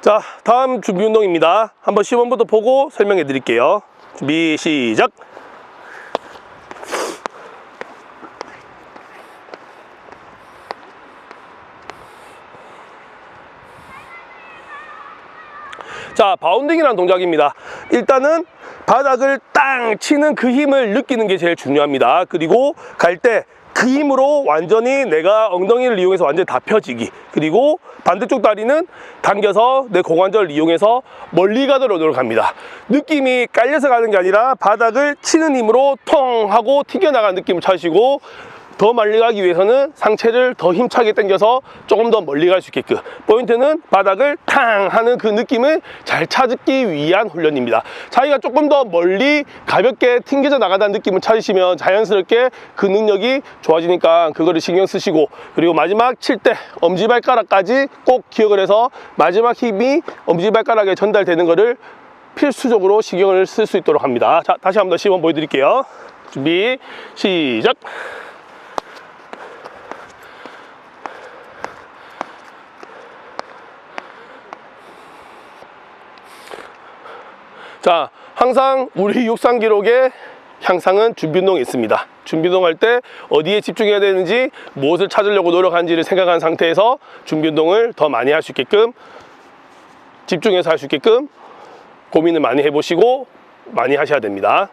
자, 다음 준비 운동입니다. 한번 시범부터 보고 설명해 드릴게요. 준비, 시작! 자, 바운딩이라는 동작입니다. 일단은 바닥을 땅 치는 그 힘을 느끼는 게 제일 중요합니다. 그리고 갈때 그 힘으로 완전히 내가 엉덩이를 이용해서 완전히 다 펴지기. 그리고 반대쪽 다리는 당겨서 내 고관절을 이용해서 멀리 가도록 노력합니다. 느낌이 깔려서 가는 게 아니라 바닥을 치는 힘으로 통 하고 튕겨나가는 느낌을 찾으시고 더 멀리 가기 위해서는 상체를 더 힘차게 당겨서 조금 더 멀리 갈 수 있게끔. 포인트는 바닥을 탕 하는 그 느낌을 잘 찾기 위한 훈련입니다. 자기가 조금 더 멀리 가볍게 튕겨져 나가다는 느낌을 찾으시면 자연스럽게 그 능력이 좋아지니까 그거를 신경 쓰시고 그리고 마지막 칠 때 엄지발가락까지 꼭 기억을 해서 마지막 힘이 엄지발가락에 전달되는 거를 필수적으로 신경을 쓸 수 있도록 합니다. 자 다시 한번더 시범 보여드릴게요. 준비 시작 자, 항상 우리 육상 기록에 향상은 준비운동이 있습니다. 준비운동 할 때 어디에 집중해야 되는지 무엇을 찾으려고 노력하는지를 생각한 상태에서 준비운동을 더 많이 할 수 있게끔 집중해서 할 수 있게끔 고민을 많이 해보시고 많이 하셔야 됩니다.